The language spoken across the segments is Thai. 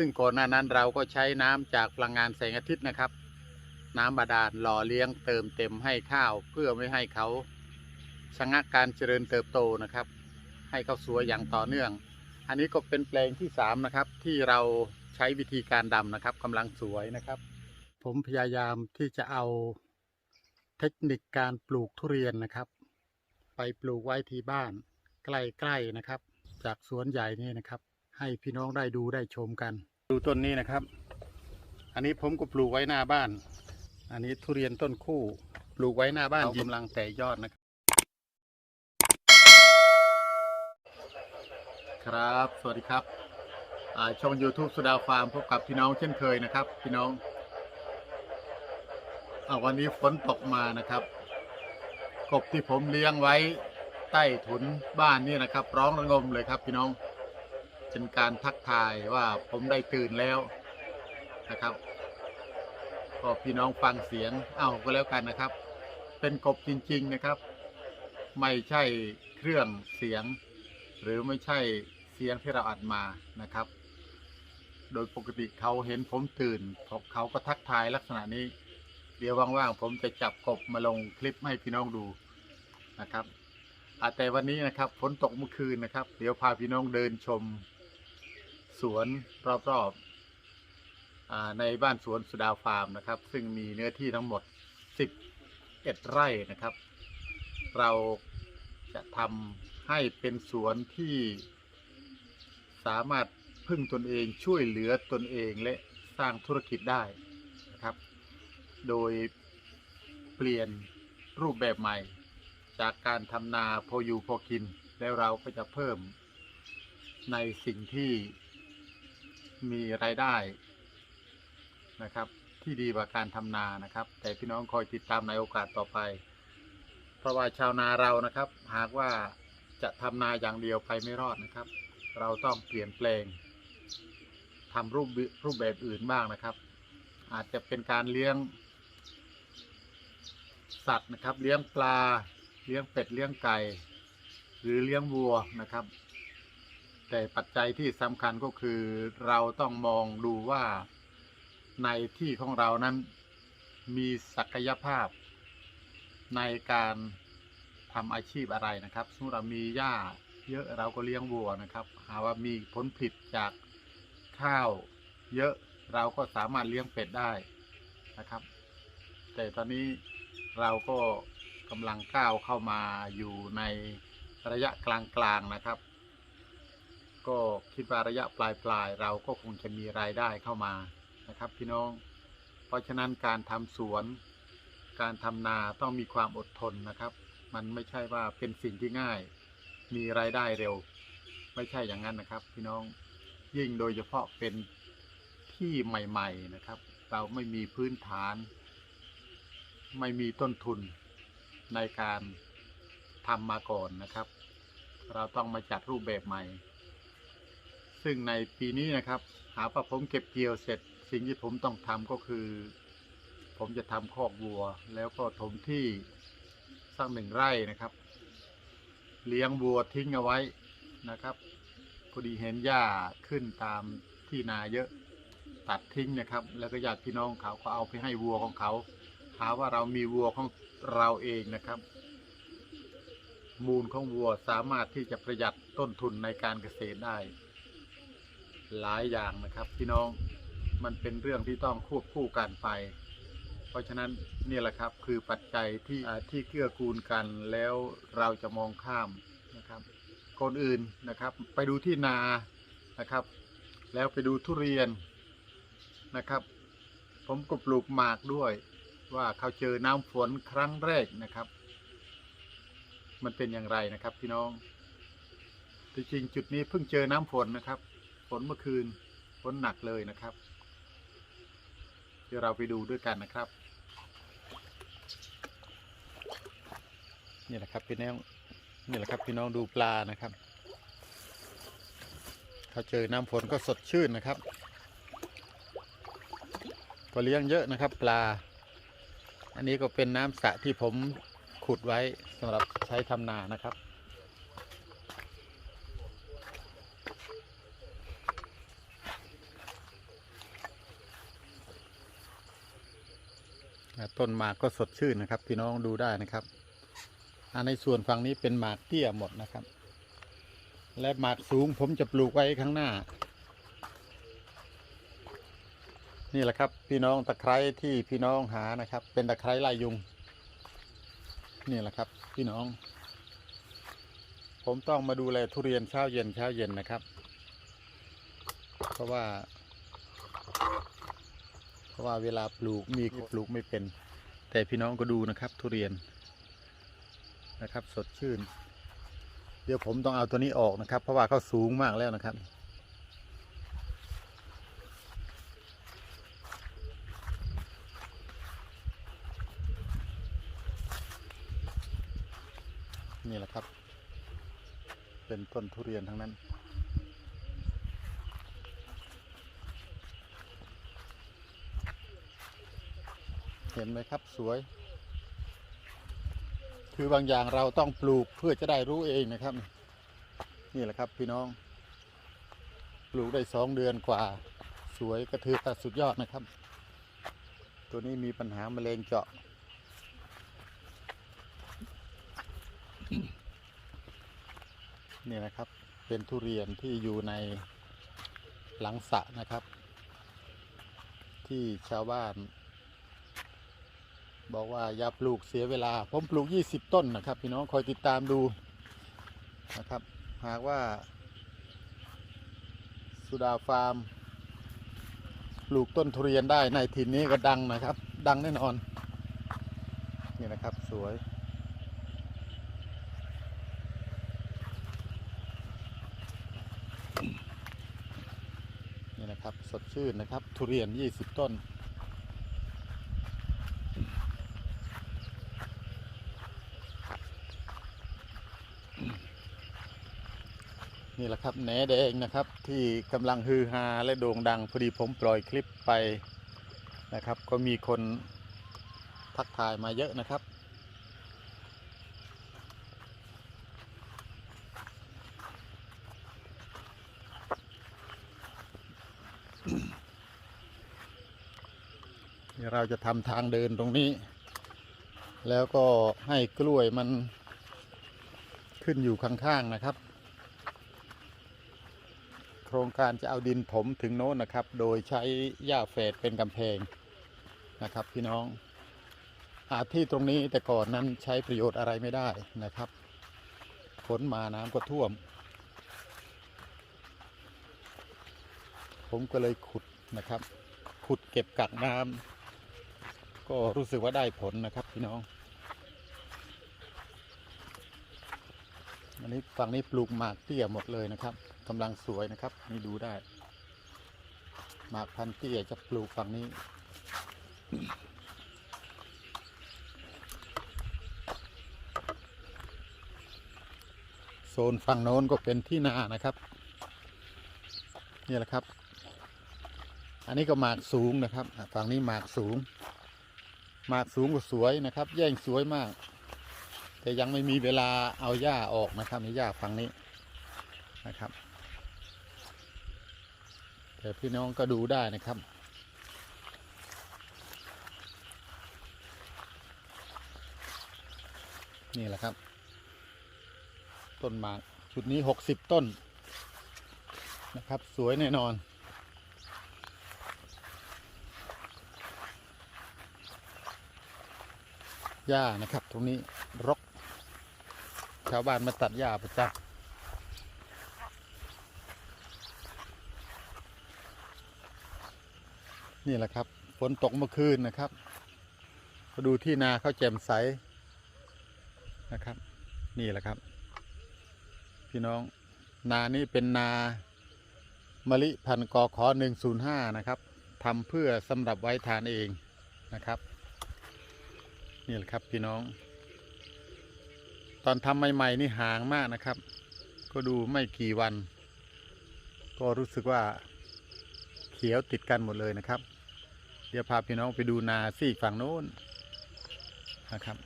ซึ่งก่อนหน้านั้นเราก็ใช้น้ำจากพลังงานแสงอาทิตย์นะครับ น้ำบาดาลหล่อเลี้ยงเติมเต็มให้ข้าวเพื่อไม่ให้เขาชะงักการเจริญเติบโตนะครับ ให้เขาสวยอย่างต่อเนื่อง อันนี้ก็เป็นแปลงที่สามนะครับที่เราใช้วิธีการดำนะครับกำลังสวยนะครับ ผมพยายามที่จะเอาเทคนิคการปลูกทุเรียนนะครับ ไปปลูกไว้ที่บ้านใกล้ๆนะครับ จากสวนใหญ่นี่นะครับ ให้พี่น้องได้ดูได้ชมกัน ดูต้นนี้นะครับ อันนี้ผมก็ปลูกไว้หน้าบ้าน อันนี้ทุเรียนต้นคู่ปลูกไว้หน้าบ้านกำลังแตกยอดนะครับ ครับ สวัสดีครับอ่าช่อง YouTube สุดาฟาร์มพบกับพี่น้องเช่นเคยนะครับ พี่น้องอาวันนี้ฝนตกมานะครับ กบที่ผมเลี้ยงไว้ใต้ถุนบ้านนี่นะครับ ร้องระงมเลยครับพี่น้อง เป็นการทักทายว่าผมได้ตื่นแล้วนะครับก็พี่น้องฟังเสียงเอ้าก็แล้วกันนะครับ เป็นกบจริง ๆนะครับ ไม่ใช่เครื่องเสียง หรือไม่ใช่เสียงที่เราอัดมานะครับ โดยปกติเขาเห็นผมตื่นเขาก็ทักทายลักษณะนี้ เดี๋ยวว่างๆผมจะจับกบมาลงคลิปให้พี่น้องดูนะครับแต่วันนี้นะครับฝนตกเมื่อคืนนะครับ เดี๋ยวพาพี่น้องเดินชม สวนรอบๆอ่าในบ้านสวนสุดาฟาร์มนะครับ ซึ่งมีเนื้อที่ทั้งหมด 11 ไร่นะครับ เราจะทำให้เป็นสวนที่สามารถพึ่งตนเองช่วยเหลือตนเองและสร้างธุรกิจได้นะครับ โดยเปลี่ยนรูปแบบใหม่ จากการทำนาพออยู่พอกิน แล้วเราก็จะเพิ่มในสิ่งที่ มีรายได้นะครับ ที่ดีกว่าการทำนานะครับ แต่พี่น้องคอยติดตามในโอกาสต่อไป เพราะว่าชาวนาเรานะครับ หากว่าจะทำนาอย่างเดียวไปไม่รอดนะครับ เราต้องเปลี่ยนแปลงทำรูปรูปแบบอื่นบ้างนะครับ อาจจะเป็นการเลี้ยง สัตว์นะครับ เลี้ยงปลา เลี้ยงเป็ดเลี้ยงไก่ หรือเลี้ยงวัวนะครับ แต่ปัจจัยที่สำคัญก็คือเราต้องมองดูว่าในที่ของเรานั้นมีศักยภาพในการทำอาชีพอะไรนะครับสมมติเรามีหญ้าเยอะเราก็เลี้ยงวัวนะครับ หาว่ามีผลผลิตจากข้าวเยอะเราก็สามารถเลี้ยงเป็ดได้นะครับ แต่ตอนนี้เราก็กำลังก้าวเข้ามาอยู่ในระยะกลางๆนะครับ ก็คิดว่าระยะปลายๆเราก็คงจะมีรายได้เข้ามานะครับพี่น้อง เพราะฉะนั้นการทำสวน การทำนาต้องมีความอดทนนะครับ มันไม่ใช่ว่าเป็นสิ่งที่ง่าย มีรายได้เร็ว ไม่ใช่อย่างนั้นนะครับ พี่น้องยิ่งโดยเฉพาะเป็นที่ใหม่ ๆนะครับ เราไม่มีพื้นฐาน ไม่มีต้นทุนในการทำมาก่อนนะครับ เราต้องมาจัดรูปแบบใหม่ ซึ่งในปีนี้นะครับ หาว่าผมเก็บเกี่ยวเสร็จ สิ่งที่ผมต้องทำก็คือ ผมจะทำคอกวัว แล้วก็ถมที่สักหนึ่งไร่นะครับ เลี้ยงวัวทิ้งเอาไว้นะครับพอดีเห็นหญ้าขึ้นตามที่นาเยอะตัดทิ้งนะครับ แล้วก็ญาติพี่น้องเขาก็เอาไปให้วัวของเขา หาว่าเรามีวัวของเราเองนะครับ มูลของวัวสามารถที่จะประหยัดต้นทุนในการเกษตรได้ หลายอย่างนะครับ พี่น้องมันเป็นเรื่องที่ต้องควบคู่กันไป เพราะฉะนั้นนี่แหละครับคือปัจจัยที่ที่เกื้อกูลกันแล้วเราจะมองข้ามนะครับ คนอื่นนะครับ ไปดูที่นานะครับ แล้วไปดูทุเรียนนะครับ ผมก็ปลูกหมากด้วยว่าเขาเจอน้ำฝนครั้งแรกนะครับ มันเป็นอย่างไรนะครับพี่น้องที่จริงจุดนี้เพิ่งเจอน้ำฝนนะครับ ฝนเมื่อคืนฝนหนักเลยนะครับ เดี๋ยวเราไปดูด้วยกันนะครับ นี่แหละครับพี่น้องนี่แหละครับพี่น้องดูปลานะครับเขาเจอน้ำฝนก็สดชื่นนะครับก็เลี้ยงเยอะนะครับ ปลา อันนี้ก็เป็นน้ำสระที่ผมขุดไว้สำหรับใช้ทำนานะครับ น อ่า ต้นหมากก็สดชื่นนะครับ พี่น้องดูได้นะครับในส่วนฝั่งนี้เป็นหมากเตี้ยหมดนะครับ และหมากสูงผมจะปลูกไว้ข้างหน้า นี่แหละครับ พี่น้องตะไคร้ที่พี่น้องหานะครับ เป็นตะไคร้ลายยุง นี่แหละครับ พี่น้อง ผมต้องมาดูแลทุเรียนเช้าเย็นเช้าเย็นนะครับ เพราะว่า ราะว่าเวลาปลูกมีปลูกไม่เป็น แต่พี่น้องก็ดูนะครับ ทุเรียนนะครับ สดชื่น เดี๋ยวผมต้องเอาตัวนี้ออกนะครับ เพราะว่าเขาสูงมากแล้วนะครับนี่แหละครับ เป็นต้นทุเรียนทั้งนั้น ห็นไหมครับสวย คือบางอย่างเราต้องปลูกเพื่อจะได้รู้เองนะครับ นี่แหละครับพี่น้อง ปลูกได้สองเดือนกว่า สวยก็ถือว่าสุดยอดนะครับ ตัวนี้มีปัญหามะเร็งเจาะ นี่นะครับ เป็นทุเรียนที่อยู่ในหลังสะนะครับ ที่ชาวบ้าน บอกว่าอย่าปลูกเสียเวลา ผมปลูก 20 ต้นนะครับ พี่น้องคอยติดตามดูนะครับ หากว่าสุดาฟาร์ม ปลูกต้นทุเรียนได้ในถิ่นนี้ก็ดังนะครับ ดังแน่นอน นี่นะครับสวย นี่นะครับสดชื่นนะครับ ทุเรียน 20 ต้น นี่แหละครับแหนแดงนะครับที่กำลังฮือฮาและโด่งดังพอดีผมปล่อยคลิปไปนะครับ ก็มีคนทักทายมาเยอะนะครับ เดี๋ยวเราจะทำทางเดินตรงนี้ แล้วก็ให้กล้วยมันขึ้นอยู่ข้างๆนะครับ โครงการจะเอาดินถมถึงโน้นนะครับ โดยใช้หญ้าเฟดเป็นกำแพงนะครับ พี่น้องอาที่ตรงนี้แต่ก่อนนั้นใช้ประโยชน์อะไรไม่ได้นะครับฝนมาน้ำก็ท่วม ผมก็เลยขุดนะครับ ขุดเก็บกักน้ำก็รู้สึกว่าได้ผลนะครับพี่น้องอันนี้ฝั่งนี้ปลูกหมากเตี้ยหมดเลยนะครับ กำลังสวยนะครับ นี่ดูได้ หมากพันธุ์เตี้ยจะปลูกฝั่งนี้ โซนฝั่งโน้นก็เป็นที่นานะครับ นี่แหละครับ อันนี้ก็หมากสูงนะครับ ฝั่งนี้หมากสูง หมากสูงก็สวยนะครับ แย่งสวยมาก แต่ยังไม่มีเวลาเอาหญ้าออกนะครับในหญ้าฝั่งนี้นะครับ แต่พี่น้องก็ดูได้นะครับ นี่แหละครับ ต้นหมากชุดนี้หกสิบต้นนะครับ สวยแน่นอน หญ้านะครับ ตรงนี้รก ชาวบ้านมาตัดหญ้าประจำ นี่แหละครับฝนตกเมื่อคืนนะครับมาดูที่นาเขาแจ่มใสนะครับ นี่แหละครับ พี่น้องนานี้เป็นนามะลิพันกอขอหนึ่งศูนย์ห้านะครับทำเพื่อสำหรับไว้ทานเองนะครับ นี่แหละครับพี่น้อง ตอนทำใหม่ๆนี่ห่างมากนะครับ ก็ดูไม่กี่วัน ก็รู้สึกว่าเขียวติดกันหมดเลยนะครับ เดี๋ยวพาพี่น้องไปดูนาซี่ฝั่งโน้นนะครับ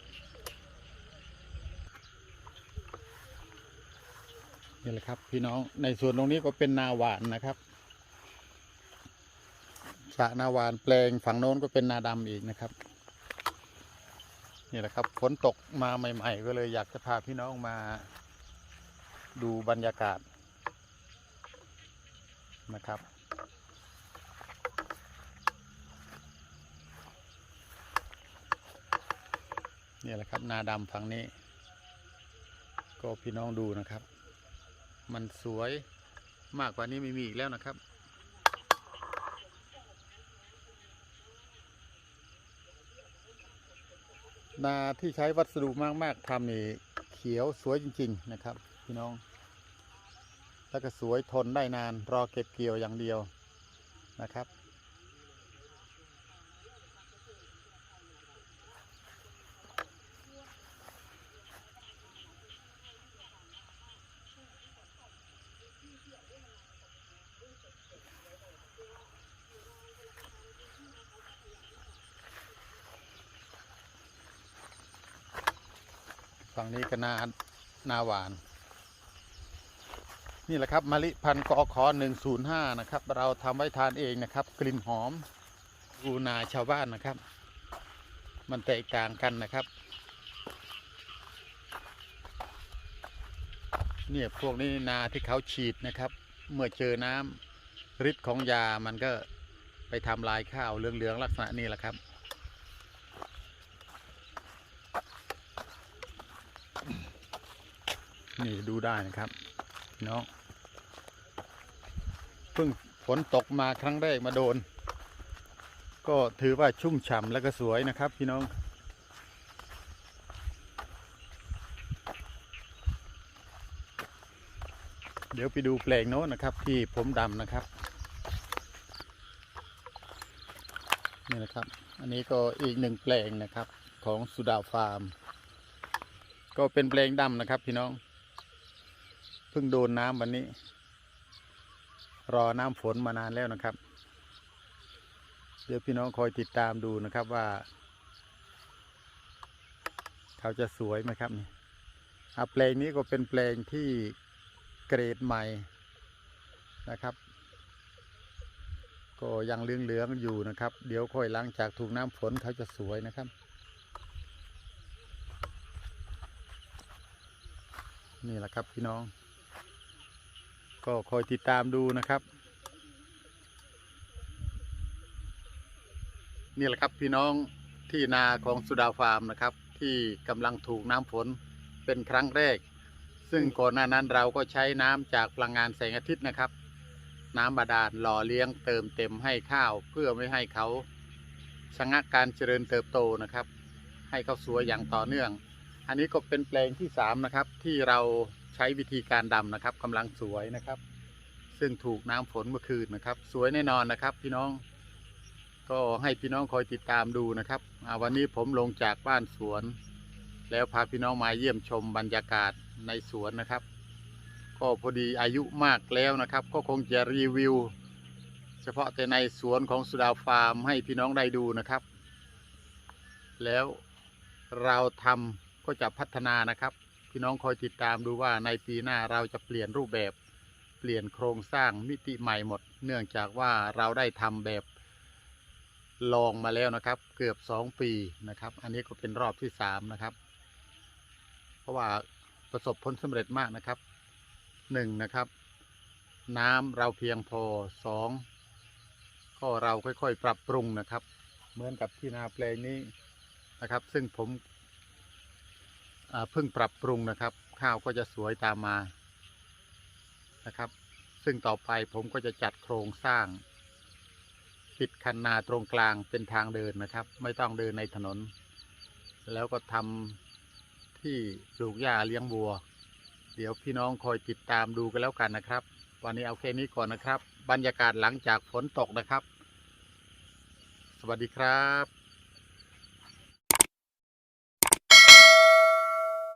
นี่แหละครับ พี่น้องในส่วนตรงนี้ก็เป็นนาหวานนะครับสระนาหวานแปลงฝั่งโน้นก็เป็นนาดำอีกนะครับนี่แหละครับฝนตกมาใหม่ ๆ ก็เลยอยากจะพาพี่น้องมาดูบรรยากาศนะครับ นี่แหละครับ นาดำฝั่งนี้ ก็พี่น้องดูนะครับ มันสวยมากกว่านี้ไม่มีอีกแล้วนะครับ นาที่ใช้วัสดุมากๆทำนี่เขียวสวยจริง ๆ นะครับ พี่น้อง แล้วก็สวยทนได้นานรอเก็บเกี่ยวอย่างเดียวนะครับ ฝั่งนี้ก็นานาหวาน นี่แหละครับมะลิพันกอขอหนึ่งศูนย์ห้านะครับ เราทำไว้ทานเองนะครับ กลิ่นหอมอูนาชาวบ้านนะครับ มันแตกต่างกันนะครับ เนี่ยพวกนี้นาที่เขาฉีดนะครับ เมื่อเจอน้ำฤทธิ์ของยามันก็ไปทำลายข้าวเหลืองๆลักษณะนี้แหละครับ นี่ดูได้นะครับน้องเพิ่งฝนตกมาครั้งแรกมาโดน ก็ถือว่าชุ่มฉ่ำแล้วก็สวยนะครับ พี่น้อง เดี๋ยวไปดูแปลงโน้นนะครับ ที่ผมดำนะครับนี่นะครับ อันนี้ก็อีกหนึ่งแปลงนะครับของสุดาฟาร์ม ก็เป็นแปลงดำนะครับพี่น้อง เพิ่งโดนน้ำวันนี้ รอน้ำฝนมานานแล้วนะครับ เดี๋ยวพี่น้องคอยติดตามดูนะครับว่า เขาจะสวยไหมครับนี่อะแปลงนี้ก็เป็นแปลงที่เกรดใหม่นะครับ ก็ยังเหลืองๆอยู่นะครับ เดี๋ยวค่อยหล้างจากถูกน้ำฝนเขาจะสวยนะครับ นี่แหละครับพี่น้อง ก็คอยติดตามดูนะครับ นี่แหละครับพี่น้องที่นาของสุดาฟาร์มนะครับ ที่กำลังถูกน้ำฝนเป็นครั้งแรก ซึ่งก่อนหน้านั้นเราก็ใช้น้ำจากพลังงานแสงอาทิตย์นะครับ น้ำบาดาลหล่อเลี้ยงเติมเต็มให้ข้าวเพื่อไม่ให้เขาชะงักการเจริญเติบโตนะครับ ให้เขาสวยอย่างต่อเนื่อง อันนี้ก็เป็นแปลงที่สามนะครับที่เรา ใช้วิธีการดำนะครับกำลังสวยนะครับ ซึ่งถูกน้ำฝนเมื่อคืนนะครับ สวยแน่นอนนะครับ พี่น้อง ก็ให้พี่น้องคอยติดตามดูนะครับวันนี้ผมลงจากบ้านสวน แล้วพาพี่น้องมาเยี่ยมชมบรรยากาศในสวนนะครับ ก็พอดีอายุมากแล้วนะครับ ก็คงจะรีวิว เฉพาะแต่ในสวนของสุดาฟาร์มให้พี่น้องได้ดูนะครับ แล้วเราทำก็จะพัฒนานะครับ พี่น้องคอยติดตามดูว่าในปีหน้าเราจะเปลี่ยนรูปแบบเปลี่ยนโครงสร้างมิติใหม่หมด เนื่องจากว่าเราได้ทำแบบลองมาแล้วนะครับ เกือบสองปีนะครับ อันนี้ก็เป็นรอบที่สามนะครับ เพราะว่าประสบผลสำเร็จมากนะครับหนึ่งนะครับ น้ำเราเพียงพอสองก็เราค่อยๆ ปรับปรุงนะครับ เหมือนกับที่นาแปลงนี้นะครับ ซึ่งผม เพิ่งปรับปรุงนะครับ ข้าวก็จะสวยตามมานะครับ ซึ่งต่อไปผมก็จะจัดโครงสร้าง ปิดคันนาตรงกลางเป็นทางเดินนะครับ ไม่ต้องเดินในถนน แล้วก็ทำที่ปลูกหญ้าเลี้ยงวัว เดี๋ยวพี่น้องคอยติดตามดูกันแล้วกันนะครับ วันนี้เอาแค่นี้ก่อนนะครับ บรรยากาศหลังจากฝนตกนะครับ สวัสดีครับ